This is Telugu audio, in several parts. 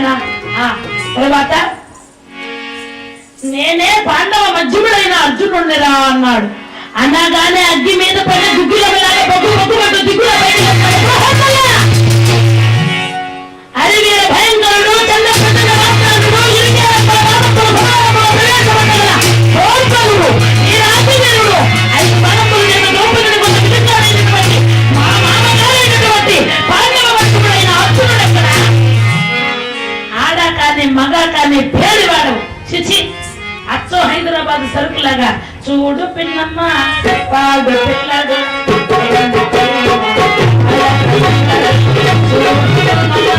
నాయన తర్వాత? నేనే పాండవ మధ్యముడైన అర్జునుడిరా అన్నాడు. అనగానే అగ్గి మీద పడి దిగ్గుల అరే వీళ్ళ భయ దాకా పేరు వాడు చిచి అచ్చో హైదరాబాద్ సరుకులాగా. చూడు పిన్నమ్మ పాడు చూడు పిన్నమ్మ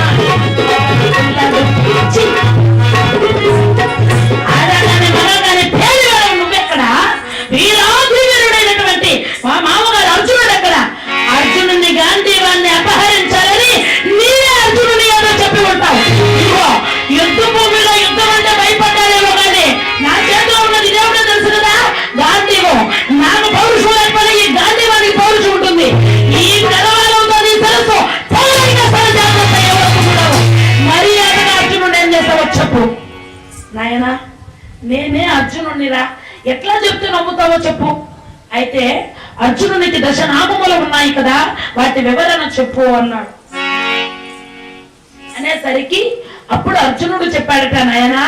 చెప్పు అన్నాడు. అనేసరికి అప్పుడు అర్జునుడు చెప్పాడట నాయనా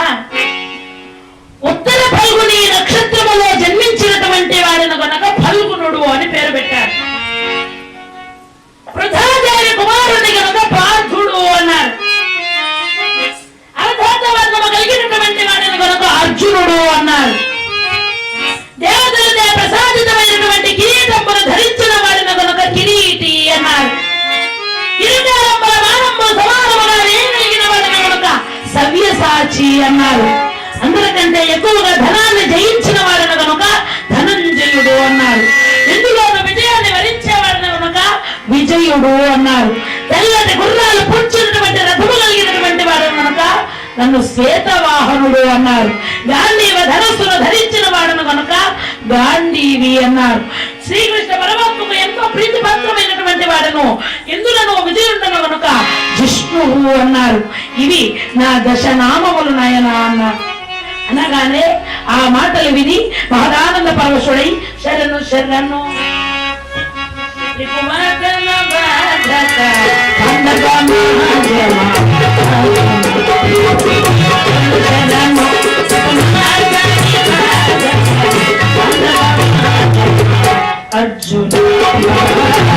విజయుండను కనుక విష్ణువు అన్నారు. ఇవి నా దశనామములు నాయనా అన్నారు అనగానే ఆ మాటలు విని మహదానంద పరమశుడై శరణు శరణు. అర్జున.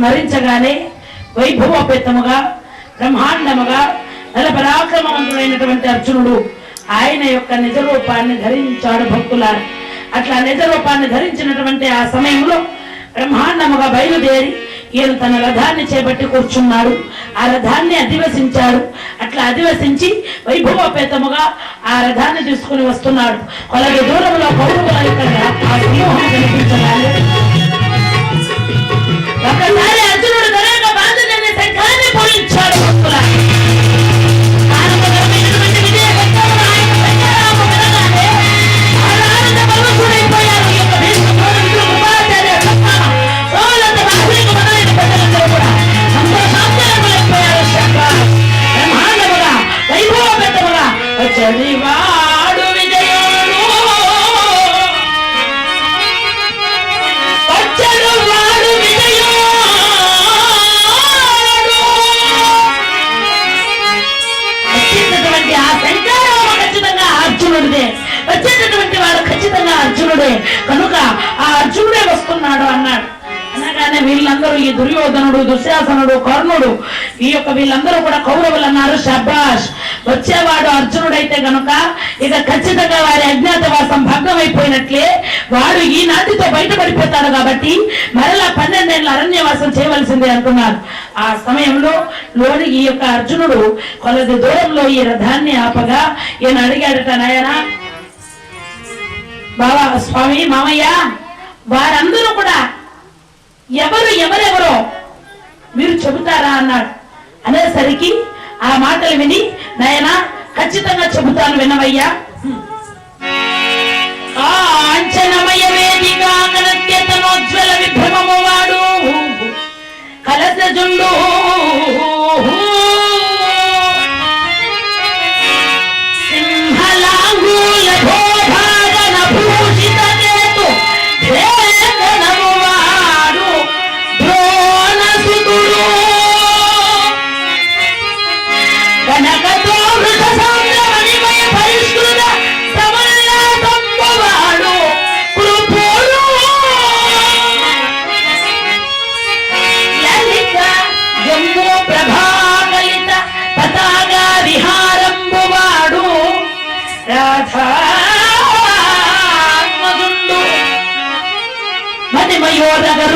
స్మరించగానే వైభవపేతముగా బ్రహ్మాండముగా బలపరాక్రమవంతుడైనటువంటి అర్జునుడు ఆయన యొక్క నిజ రూపాన్ని ధరించాడు భక్తుల అట్లా నిజ రూపాన్ని ధరించినటువంటి ఆ సమయంలో బ్రహ్మాండముగా బయలుదేరి ఈయన తన రథాన్ని చేపట్టి కూర్చున్నాడు. ఆ రథాన్ని అధివసించాడు. అట్లా అధివసించి వైభవపేతముగా ఆ రథాన్ని తీసుకుని వస్తున్నాడు. అలాగే దూరంలో పౌరుల యొక్క ఒకసారి అర్జునుడు గనక బాధని శంఖాన్ని పూరించాడు భక్తుల దుర్యోధనుడు దుశ్శాసనుడు కర్ణుడు ఈ యొక్క వీళ్ళందరూ కూడా కౌరవులు అన్నారు శబాష్ వచ్చేవాడు అర్జునుడైతే గనుక ఇక ఖచ్చితంగా వారి అజ్ఞాతవాసం భగ్నమైపోయినట్లే వాడు ఈ నాటితో బయటపడిపోతాడు కాబట్టి మరలా పన్నెండేళ్ళ అరణ్యవాసం చేయవలసిందే అంటున్నారు. ఆ సమయంలో లోని ఈ యొక్క అర్జునుడు కొలది దూరంలో ఈ రథాన్ని ఆపగా ఈయన అడిగాడట నాయనా బాబా స్వామి మామయ్య వారందరూ కూడా ఎవరు ఎవరెవరో మీరు చెబుతారా అన్నాడు. అనేసరికి ఆ మాటలు విని నాయనా ఖచ్చితంగా చెబుతాను వినవయ్యా. కాంచనమయ వేదిక కనత్యతనోజ్వల విభ్రమము వాడు. కలసజుండు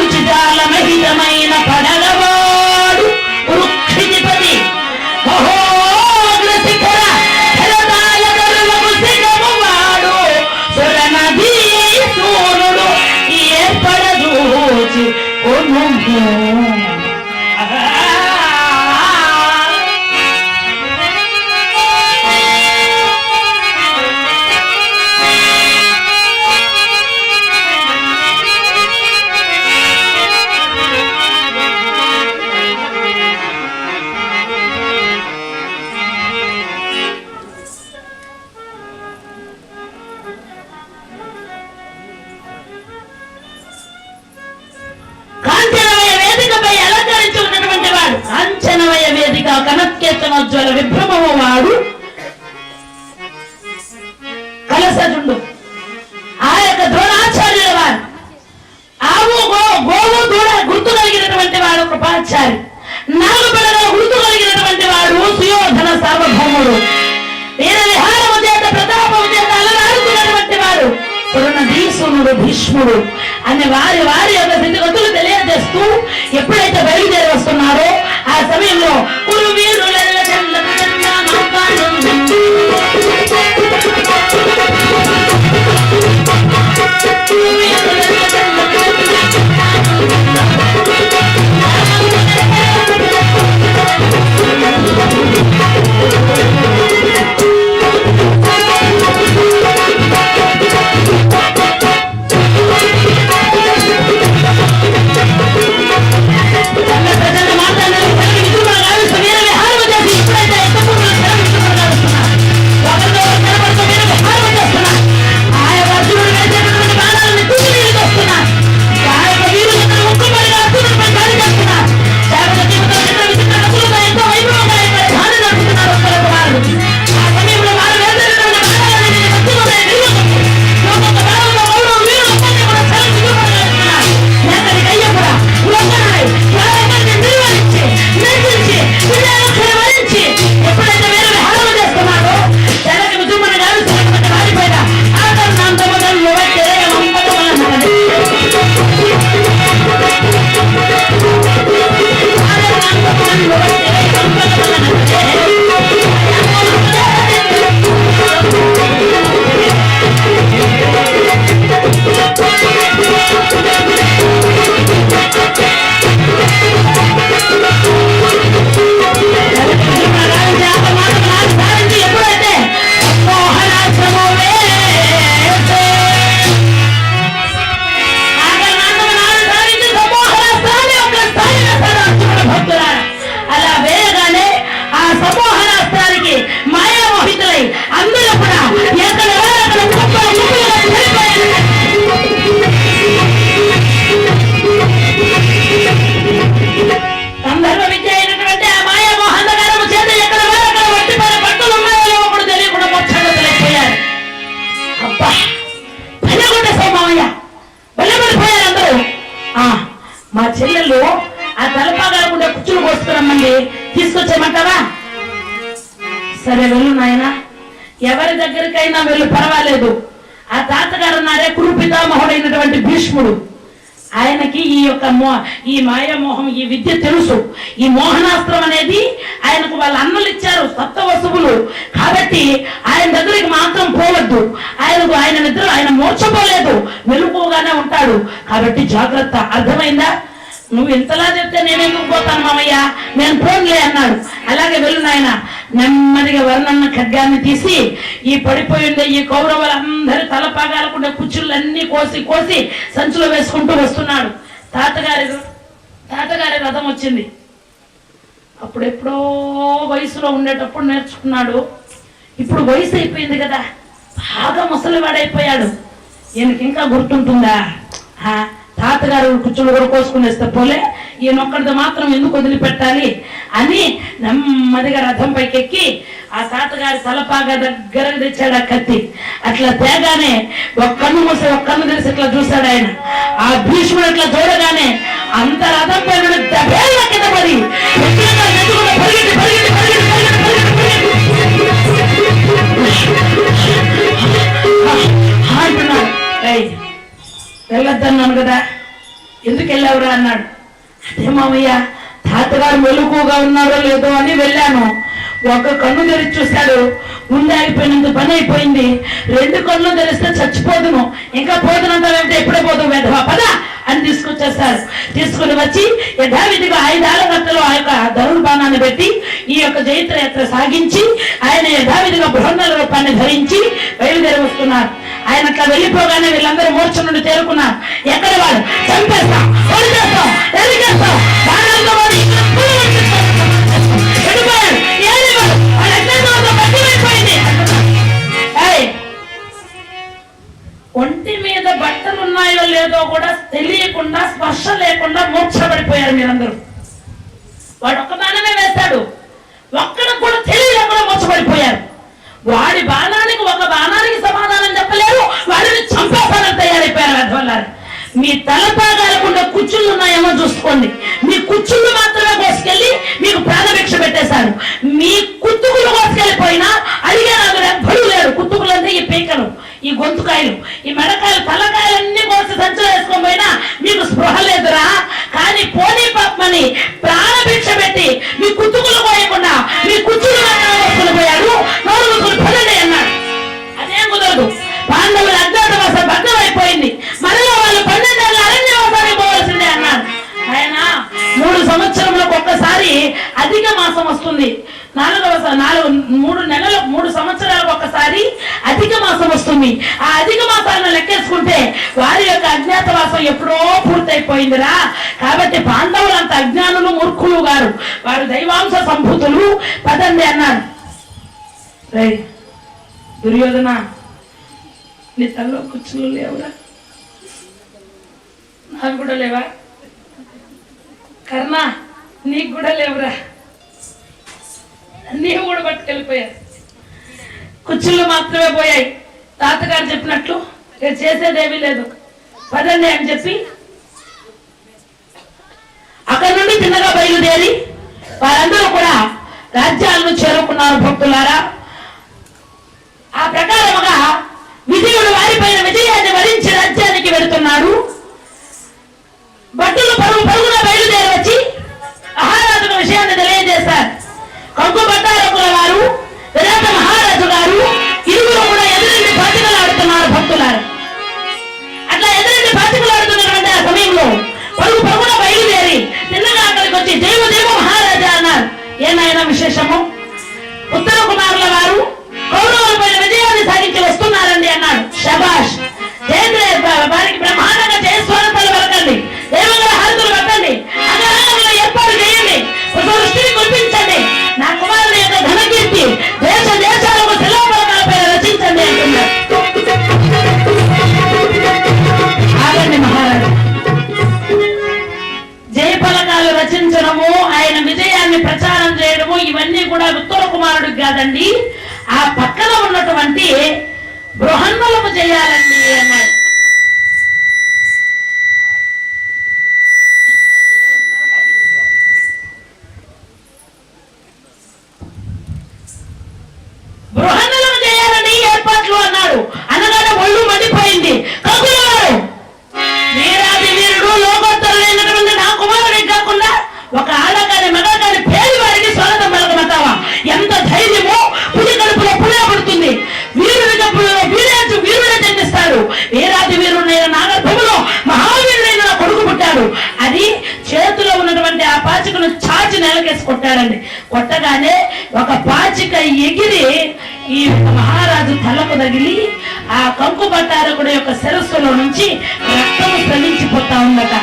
మదిమయోరగ రుచిజాల మహితమైన పడలవాడు భీష్ముడు మీరు ఆ తలపాగా కుచ్చులు కోసుకురమ్మండి తీసుకొచ్చేయమంటావా? సరే వెళ్ళు నాయన. ఎవరి దగ్గరికైనా వెళ్ళు పర్వాలేదు. ఆ తాతగారు ఉన్నారే కురుపితామహుడైనటువంటి భీష్ముడు. ఆయనకి ఈ యొక్క మో ఈ మాయామోహం ఈ విద్య తెలుసు. ఈ మోహనాస్త్రం అనేది ఆయనకు వాళ్ళ అన్నలు ఇచ్చారు సప్త వస్తువులు కాబట్టి ఆయన దగ్గరికి మాత్రం పోవద్దు. ఆయనకు ఆయన నిద్ర ఆయన మోర్చపోలేదు మెలుపుగానే ఉంటాడు. కాబట్టి జాగ్రత్త. అర్థమైందా? నువ్వు ఇంతలా చెప్తే నేనే పోతాను మామయ్య? నేను పోన్లే అన్నాడు. అలాగే వెళ్ళు నాయన. నెమ్మదిగా వర్ణన్న ఖడ్గాన్ని తీసి ఈ పడిపోయి ఉండే ఈ కౌరవులందరి తలపాగాలకుండే కుచ్చుళ్ళన్నీ కోసి కోసి సంచులో వేసుకుంటూ వస్తున్నాడు. తాతగారి తాతగారి రథం వచ్చింది. అప్పుడు ఎప్పుడో వయసులో ఉండేటప్పుడు నేర్చుకున్నాడు. ఇప్పుడు వయసు అయిపోయింది కదా. బాగా ముసలివాడైపోయాడు. ఈయనకి ఇంకా గుర్తుంటుందా? ఆ, తాతగారు కూర్చుని కూడా కోసుకునేస్తే పోలే ఈయనొక్కడిది మాత్రం ఎందుకు వదిలిపెట్టాలి అని నెమ్మదిగా రథం పైకి ఎక్కి ఆ తాతగారి తలపాగా దగ్గర తెచ్చాడు ఆ కత్తి. అట్లా తేగానే ఒక్కన్ను మూసి ఒక్కన్ను తెలిసి ఇట్లా చూశాడు ఆయన. ఆ భీష్ముడు ఇట్లా చూడగానే అంత రథం పేరు దబేళ్ళ కింద పడి పరిగెత్తి పరిగెత్తి పరిగెత్తి పరిగెత్తి పరిగెత్తి అంటున్నాడు వెళ్ళొద్దన్నాను కదా. ఎందుకు వెళ్ళావురా అన్నాడు. అదే మామయ్య తాతగారు మెలుకుగా ఉన్నారో లేదో అని వెళ్ళాను. ఒక కన్ను తెరిచి చూశాడు. ముందాగిపోయినంత పని అయిపోయింది. రెండు కళ్ళు తెరిస్తే చచ్చిపోదును. ఇంకా పోతున్నంత వెంట ఎప్పుడే పోదు వెధవా. పద అని తీసుకొచ్చేస్తారు తీసుకుని వచ్చి యథావిధిగా ఐదాల గంటలో ఆ యొక్క ధరుణ బాణాన్ని పెట్టి ఈ యొక్క జైత్ర యాత్ర సాగించి ఆయన యథావిధిగా బృహన్నల రూపాన్ని ధరించి బయలుదేరి వస్తున్నారు ఆయన అట్లా వెళ్ళిపోగానే వీళ్ళందరూ మూర్ఛ నుండి తేరుకున్నారు. ఎక్కడ వాడు? చేస్తాం ఒంటి మీద బట్టలు ఉన్నాయో లేదో కూడా తెలియకుండా స్పర్శ లేకుండా మూర్ఛపడిపోయారు మీరందరూ. వాడు ఒక్క బాణమే వేస్తాడు. ఒక్కడికి కూడా తెలియకుండా మూర్ఛపడిపోయారు వాడి బాణానికి ఒక బాణానికి సమాధానం చెప్పలేరు. వాడిని చంపేస్తానని తయారైపోయారు వెధవల్లారు మీ తలపాగాలకుండా కుచ్చుళ్ళు ఉన్నాయేమో చూసుకోండి. మీ కుచ్చుళ్ళు మాత్రమే కోసుకెళ్ళి మీకు ప్రాణభిక్ష పెట్టేశారు. మీ కుత్తుకులు కోసుకెళ్ళిపోయినా అడిగే నాకు ఎవ్వడూ లేరు. కుత్తుకులు అంటే ఈ పీకలు ఈ గొంతుకాయలు ఈ మెడకాయలు తలకాయలన్నీ కోసి సంచులు వేసుకొని పోయినా మీకు స్పృహ లేదురా. కానీ పోనీ పాపమని ప్రాణభిక్ష పెట్టి మీ కుత్తుకులు పోయకుండా మీ కుచ్చులు పాండవులు అజ్ఞాతవాస భగ్నం అయిపోయింది మరలా వాళ్ళు పన్నెండేళ్ళ అరణ్యవాసానికి పోవాల్సిందే అన్నాడు ఆయన మూడు సంవత్సరంలోకి ఒక్కసారి అధిక మాసం వస్తుంది. నాలుగవ నాలుగు మూడు నెలలు మూడు సంవత్సరాలకు ఒక్కసారి అధిక మాసం వస్తుంది. ఆ అధిక మాసాలను లెక్కేసుకుంటే వారి యొక్క అజ్ఞాతవాసం ఎప్పుడో పూర్తయిపోయిందిరా. కాబట్టి పాండవులు అంత అజ్ఞానులు మూర్ఖులు గారు. వారు దైవాంశ సంభూతులు. పదండి అన్నారు. రైట్ దుర్యోధన నీ తల్లో కూర్చుని లేవురా నాకు కూడా లేవా? కర్ణ నీకు కూడా లేవురా నీవు కూడా పట్టుకెళ్ళిపోయారు కుర్చీలు మాత్రమే పోయాయి. తాతగారు చెప్పినట్లు ఇక చేసేదేమీ లేదు. పదండి అని చెప్పి అక్కడి నుండి తిన్నగా బయలుదేరి వారందరూ కూడా రాజ్యాలను చేరుకున్నారు భక్తులారా. ఆ ప్రకారముగా విజయుడు వారిపైన విజయాన్ని వరించి రాజ్యానికి వెళుతున్నాడు. భట్టులు పరుగు పరుగున బయలుదేరి వచ్చి మహారాజుకు విషయాన్ని తెలియజేస్తారు. కంకు భట్టారకుల వారు విరాట మహారాజు గారు ఇరువురు కూడా ఎదురెండి బాధ్యతలాడుతున్నారు భక్తులారు. ఒక పాచిక ఎగిరి ఈ మహారాజు తలకు తగిలి ఆ కంకు పట్టారకుడు యొక్క శిరస్సులో నుంచి రక్తం స్రవించిపోతా ఉందట.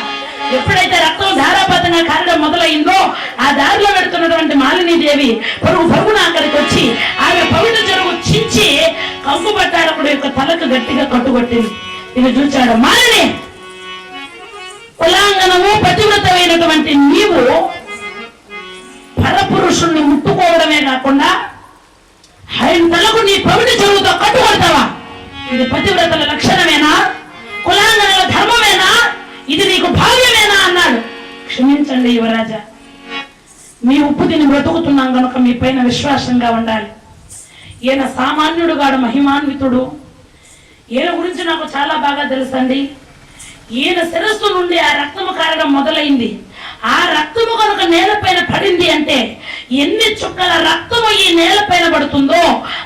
ఎప్పుడైతే రక్తం ధారాపాతంగా కారడం మొదలైందో ఆ దారిలో పెడుతున్నటువంటి మాలిని దేవి పరుగు పరుగున అక్కడికి వచ్చి ఆమె పవిట చెరువు చించి కంకు పట్టారకుడు యొక్క తలకు గట్టిగా కట్టుకొట్టింది ఇది చూచాడు. మాలిని కులాంగనము పతివ్రతమైనటువంటి నీవు పరపురుషుణ్ణి ముట్టుకోవడమే కాకుండా ఆయన తలకు నీ పవిటి చెరువుతో కట్టుబడతావా? ఇది పతివ్రతల లక్షణమేనా? కులాంగనల ధర్మమేనా? ఇది నీకు భావ్యమేనా అన్నాడు. క్షమించండి యువరాజా. మీ ఉప్పు తిని బ్రతుకుతున్నాం కనుక మీ పైన విశ్వాసంగా ఉండాలి. ఈయన సామాన్యుడు గాడు మహిమాన్వితుడు. ఈయన గురించి నాకు చాలా బాగా తెలుసండి. ఈయన శిరస్సు నుండి ఆ రక్తము కారడం మొదలైంది. ఆ రక్తము కనుక నేలపైన పడింది అంటే ఎన్ని చుక్కల రక్తము ఈ నేలపైన పడుతుందో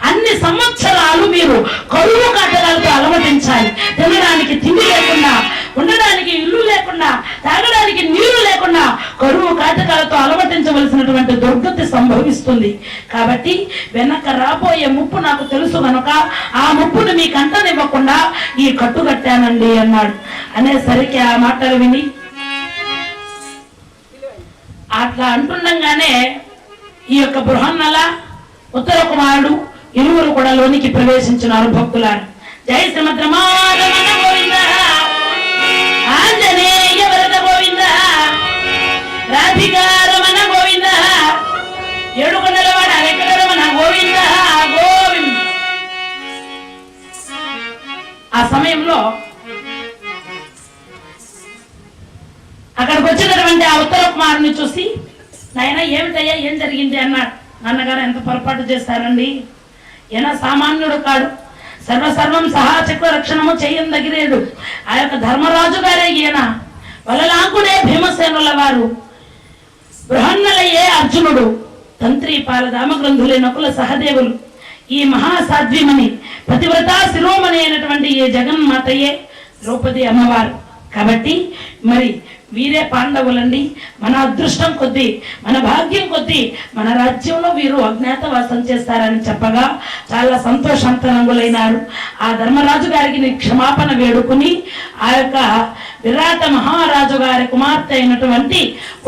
అన్ని సంవత్సరాలు మీరు కరువు కట్టడాలతో అలవటించాలి తినడానికి తిండి లేకుండా ఉండడానికి ఇల్లు లేకుండా తాగడానికి నీళ్ళు లేకుండా కరువు కాటకాలతో అలవటించవలసినటువంటి దుర్గతి సంభవిస్తుంది. కాబట్టి వెనక రాబోయే ముప్పు నాకు తెలుసు కనుక ఆ ముప్పును మీకు అంటనివ్వకుండా ఈ కట్టు కట్టానండి అన్నాడు. అనేసరికి ఆ మాటలు విని అట్లా అంటుండగానే ఈ యొక్క బృహన్నల ఉత్తర కుమారుడు ఇరువురు కూడా లోనికి ప్రవేశించినారు భక్తులారు. జై శ్రీమద్రమారమణ గోవింద. ఆంజనేయ వరద గోవింద. రాధికారమణ గోవింద. ఏడుకొండలవాడ వెంకటరమణ గోవింద. గోవింద. ఆ సమయంలో అక్కడికి వచ్చినటువంటి ఆ ఉత్తర కుమారుని చూసి నాయన ఏమిటయ్యా ఏం జరిగింది? అన్నాడు. నాన్నగారు ఎంత పొరపాటు చేశారండి? ఈయన సామాన్యుడు కాడు. సర్వసర్వం సహా రక్షణము రక్షణము చెయ్యందగిరేడు ఆ యొక్క ధర్మరాజు గారే ఈయన. వలలాంకుడే భీమసేనుల వారు బృహన్నలయే అర్జునుడు. తంత్రి పాలధామ గ్రంథులే నకుల సహదేవులు. ఈ మహాసాధ్విమని పతివ్రత శిరోమణి అయినటువంటి ఈ జగన్మాతయే ద్రౌపది అమ్మవారు. కాబట్టి మరి వీరే పాండవులండి. మన అదృష్టం కొద్దీ మన భాగ్యం కొద్దీ మన రాజ్యంలో వీరు అజ్ఞాతవాసం చేస్తారని చెప్పగా చాలా సంతోషాంతరంగులైనారు. ఆ ధర్మరాజు గారికి క్షమాపణ వేడుకుని ఆ యొక్క విరాట మహారాజు గారి కుమార్తె అయినటువంటి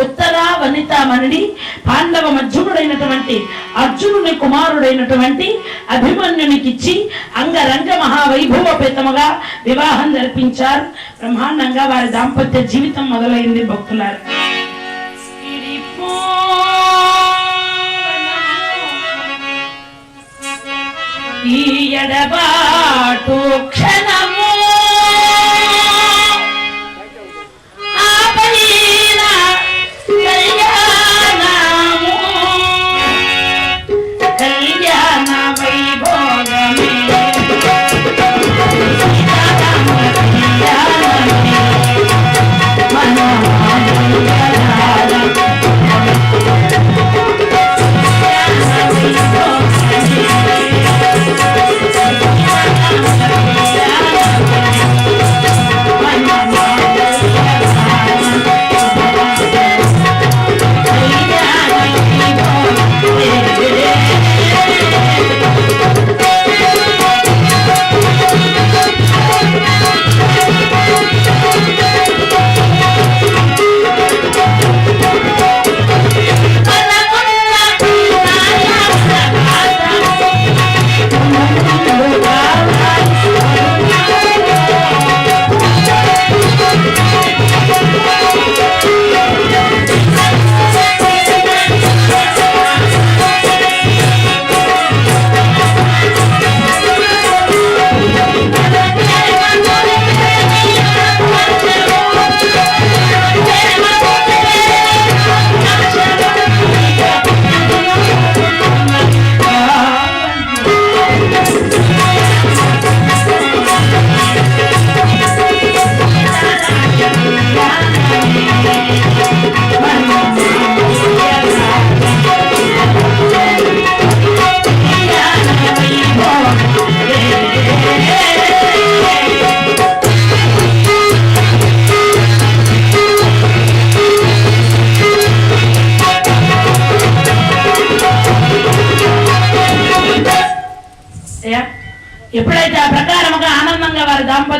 ఉత్తరా వనితామణిని పాండవ మధ్యముడైనటువంటి అర్జునుని కుమారుడైనటువంటి అభిమన్యునికిచ్చి అంగరంగ మహావైభవపేతముగా వివాహం జరిపించారు. బ్రహ్మాండంగా వారి దాంపత్య జీవితం మొదలైంది భక్తులారు. ఈ ఎడబాటు క్షణం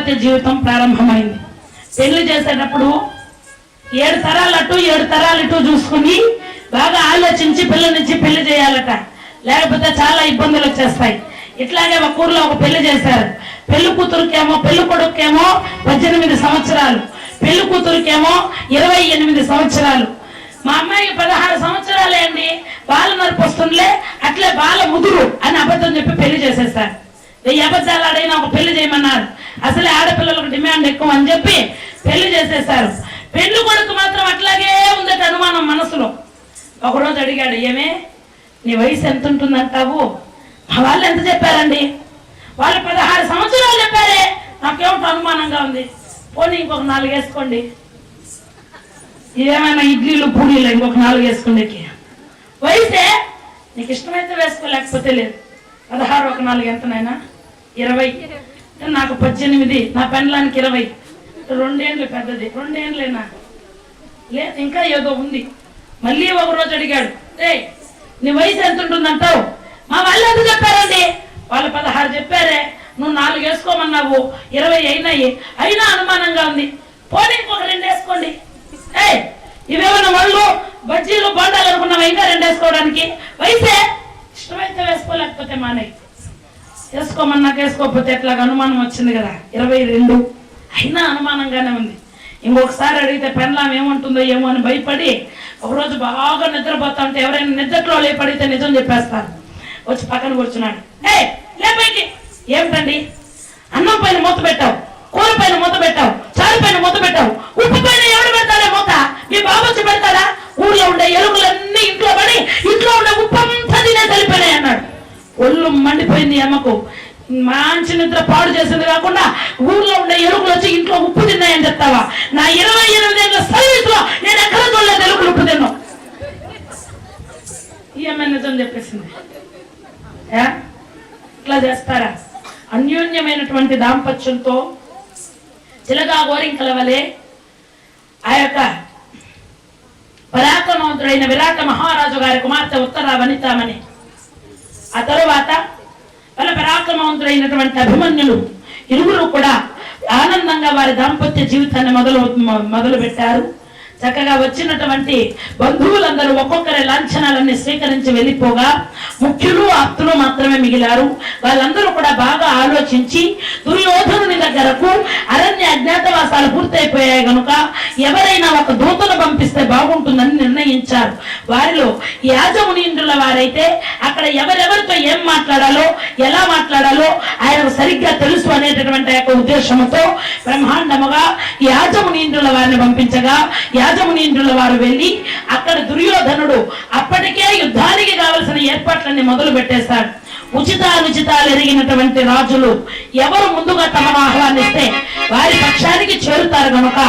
దాంపత్య జీవితం ప్రారంభమైంది. పెళ్ళి చేసేటప్పుడు ఏడు తరాలు అటు ఏడు తరాలు ఇటు చూసుకుని బాగా ఆలోచించి పిల్లనిచ్చి పెళ్ళి చేయాలట. లేకపోతే చాలా ఇబ్బందులు వచ్చేస్తాయి. ఇట్లాగే ఒక ఊర్లో ఒక పెళ్ళి చేశారు. పెళ్ళి కూతురుకేమో పెళ్ళి కొడుకేమో పద్దెనిమిది సంవత్సరాలు. పెళ్ళి కూతురుకేమో ఇరవై ఎనిమిది సంవత్సరాలు. మా అమ్మాయికి పదహారు సంవత్సరాలే అండి. బాల నరుపు వస్తుందిలే అట్లే బాల ముదురు అని అబద్ధం చెప్పి పెళ్ళి చేసేసారు వెయ్యి అబద్ధాలు ఆడైనా ఒక పెళ్ళి చేయమన్నారు. అసలే ఆడపిల్లలకు డిమాండ్ ఎక్కువ అని చెప్పి పెళ్ళి చేసేసారు పెళ్ళి కొడుకు మాత్రం అట్లాగే ఉందట అనుమానం మనసులో. ఒకరోజు అడిగాడు ఏమే నీ వయసు ఎంత ఉంటుందంటావు? మా వాళ్ళు ఎంత చెప్పారండి? వాళ్ళు పదహారు సంవత్సరాలు చెప్పారే. నాకేమిటో అనుమానంగా ఉంది? పోనీ ఇంకొక నాలుగు వేసుకోండి. ఏమైనా ఇడ్లీలు పూరీలు ఇంకొక నాలుగు వేసుకుండేకి వయసే? నీకు ఇష్టమైతే వేసుకోలేకపోతే లేదు. పదహారు ఒక నాలుగు ఎంతనైనా? ఇరవై? నాకు పద్దెనిమిది నా పెండ్లానికి ఇరవై. రెండేండ్లు పెద్దది రెండేండ్లేనా? లేదు ఇంకా ఏదో ఉంది. మళ్ళీ ఒక రోజు అడిగాడు రే నీ వయసు ఎంత ఉంటుందంటావు మా వాళ్ళు ఎంత చెప్పారండి? వాళ్ళు పదహారు చెప్పారే నువ్వు నాలుగు వేసుకోమన్నావు ఇరవై అయినాయి. అయినా అనుమానంగా ఉంది. పోనీ ఒక రెండు వేసుకోండి. ఏ ఇవేమన్నా వాళ్ళు బజ్జీలు బోండాలు అనుకున్నావు? ఇంకా రెండు వేసుకోవడానికి? వయసే? ఇష్టమైతే వేసుకోలేకపోతే మానేయి. వేసుకోమన్నాక వేసుకోకపోతే ఎట్లాగ అనుమానం వచ్చింది కదా? ఇరవై రెండు. అయినా అనుమానంగానే ఉంది. ఇంకొకసారి అడిగితే పెన్లాం ఏముంటుందో ఏమో అని భయపడి ఒకరోజు బాగా నిద్రపోతా ఉంటే ఎవరైనా నిద్రలో లేపడితే నిజం చెప్పేస్తారు. వచ్చి పక్కన కూర్చున్నాడు. ఏ లేపైకి ఏమిటండి? అన్నం పైన మూత పెట్టావు. కూర పైన మూత పెట్టావు. చారు పైన మూత పెట్టావు. ఉప్పు పైన ఎవడు పెడతాడే మూత? మీ బాబు వచ్చి పెడతాడా? ఊర్లో ఉండే ఎరువులన్నీ ఇంట్లో పడి ఇంట్లో ఉండే ఉప్పు అంతా తినే తెలిపోయినాయి అన్నాడు. ఒళ్ళు మండిపోయింది అమ్మకు. మంచి నిద్ర పాడు చేసింది కాకుండా ఊర్లో ఉండే ఎరుకులు వచ్చి ఇంట్లో ఉప్పు తిన్నాయని చెప్తావా? నా ఇరవై ఎనిమిది ఏళ్ళ సర్వీస్లో నేను ఎక్కడ చూడలేదు ఎరుకులు ఉప్పు తిన్నావు ఈఎంఐ నిజం చెప్పేసింది. ఇట్లా చేస్తారా? అన్యోన్యమైనటువంటి దాంపత్యంతో చిలగా గోరింకల వలె ఆ యొక్క పరాక్రమవంతుడైన విరాట మహారాజు గారి కుమార్తె ఉత్తర వనితామని ఆ తరువాత వాళ్ళ పరాక్రమవంతుడైనటువంటి అభిమన్యులు ఇరువురు కూడా ఆనందంగా వారి దాంపత్య జీవితాన్ని మొదలు మొదలు పెట్టారు చక్కగా వచ్చినటువంటి బంధువులందరూ ఒక్కొక్కరి లాంఛనాలన్నీ స్వీకరించి వెళ్ళిపోగా ముఖ్యులు ఆప్తులు మాత్రమే మిగిలారు. వాళ్ళందరూ కూడా బాగా ఆలోచించి దుర్యోధనుని దగ్గరకు అరణ్య అజ్ఞాతవాసాలు పూర్తయిపోయాయి గనుక ఎవరైనా ఒక దూతను పంపిస్తే బాగుంటుందని నిర్ణయించారు. వారిలో యాజమునీంద్రుల వారైతే అక్కడ ఎవరెవరితో ఏం మాట్లాడాలో ఎలా మాట్లాడాలో ఆయనకు సరిగ్గా తెలుసు అనేటటువంటి యొక్క ఉద్దేశంతో బ్రహ్మాండముగా యాజమునీంద్రుల వారిని పంపించగా యాజమునీంద్రుల వారు వెళ్ళి అక్కడ దుర్యోధనుడు అప్పటికే యుద్ధానికి కావలసిన ఏర్పాట్లన్నీ మొదలు పెట్టేశాడు ఉచితానుచితాలు ఎరిగినటువంటి రాజులు ఎవరు ముందుగా తమను ఆహ్వానిస్తే వారి పక్షానికి చేరుతారు కనుక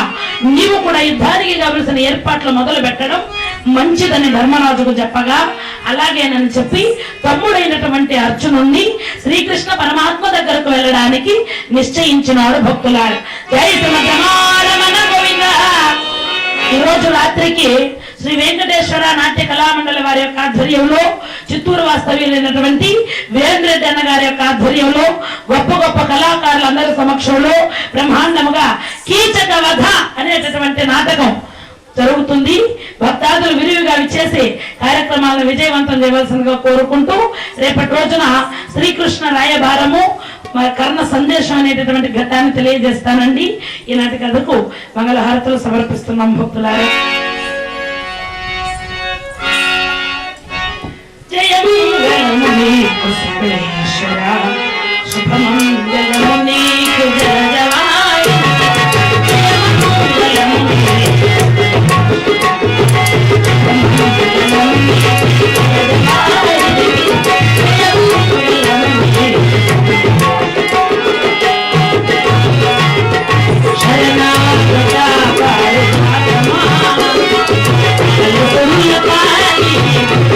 నీవు కూడా యుద్ధానికి కావలసిన ఏర్పాట్లు మొదలు పెట్టడం మంచిదని ధర్మరాజుకు చెప్పగా అలాగేనని చెప్పి తమ్ముడైనటువంటి అర్జునుణ్ణి శ్రీకృష్ణ పరమాత్మ దగ్గరకు వెళ్ళడానికి నిశ్చయించినాడు భక్తులారు జై రమణ ఈరోజు ఈ రోజు రాత్రికి శ్రీ వెంకటేశ్వర నాట్య కళామండలి వారి యొక్క ఆధ్వర్యంలో చిత్తూరు వాస్తవ్యులైనటువంటి వీరేంద్రెడ్డి అన్న గారి యొక్క ఆధ్వర్యంలో గొప్ప గొప్ప కళాకారులందరి సమక్షంలో బ్రహ్మాండముగా కీచక వధ అనేటటువంటి నాటకం జరుగుతుంది. భక్తాదులు విరివిగా విచ్చేసి కార్యక్రమాలను విజయవంతం చేయవలసిందిగా కోరుకుంటూ రేపటి రోజున శ్రీకృష్ణ రాయబారము మరి కర్ణ సందేశం అనేటటువంటి ఘట్టాన్ని తెలియజేస్తానండి ఈనాటి కథకు మంగళహారతులు సమర్పిస్తున్నాం భక్తులారు Thank you. Thank